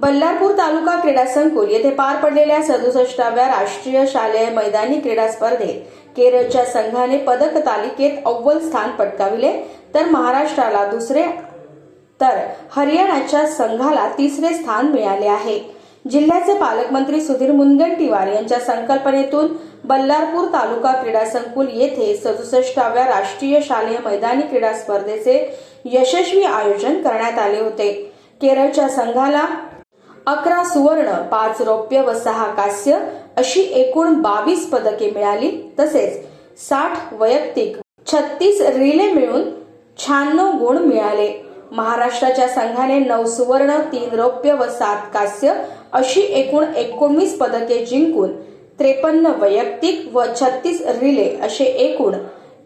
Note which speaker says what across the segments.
Speaker 1: बल्लारपूर तालुका क्रीडा संकुल येथे पार पडलेल्या सदुसष्टाव्या राष्ट्रीय शालेय मैदानी क्रीडा स्पर्धेत केरळच्या संघाने पदक तालिकेत अव्वल स्थान पटकाविले. तर महाराष्ट्राला दुसरे तर हरियाणाच्या संघाला तिसरे स्थान मिळाले आहे. जिल्ह्याचे पालकमंत्री सुधीर मुनगंटीवार यांच्या संकल्पनेतून बल्लारपूर तालुका क्रीडा संकुल येथे सदुसष्टाव्या राष्ट्रीय शालेय मैदानी क्रीडा स्पर्धेचे यशस्वी आयोजन करण्यात आले होते. केरळच्या संघाला अकरा सुवर्ण पाच रौप्य व सहा कांस्य अशी एकूण बावीस पदके मिळाली. तसेच साठ वैयक्तिक छत्तीस रिले मिळून शहाण्णव गुण मिळाले. महाराष्ट्राच्या संघाने नऊ सुवर्ण तीन रौप्य व सात कांस्य अशी एकूण एकोणवीस पदके जिंकून त्रेपन्न वैयक्तिक व छत्तीस रिले असे एकूण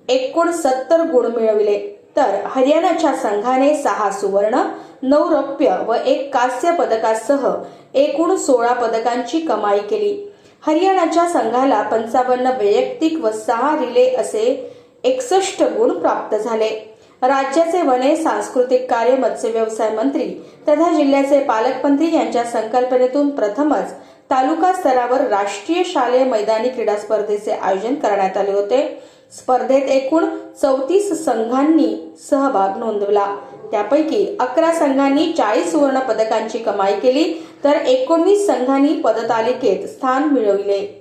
Speaker 1: एकोणसत्तर गुण मिळविले. तर हरियाणाच्या संघाने सहा सुवर्ण नऊ रौप्य व एक कांस्य पदकासह एकूण सोळा पदकांची कमाई केली. हरियाणाच्या संघाला पंचावन्न वैयक्तिक व सहा रिले असे एकसष्ट गुण प्राप्त झाले. राज्याचे वने सांस्कृतिक कार्य मत्स्य व्यवसाय मंत्री तथा जिल्ह्याचे पालकमंत्री यांच्या संकल्पनेतून प्रथमच तालुका स्तरावर राष्ट्रीय शालेय मैदानी क्रीडा स्पर्धेचे आयोजन करण्यात आले होते. स्पर्धेत एकूण चौतीस संघांनी सहभाग नोंदवला. त्यापैकी अकरा संघांनी चाळीस सुवर्ण पदकांची कमाई केली तर एकोणीस संघांनी पदतालिकेत स्थान मिळविले.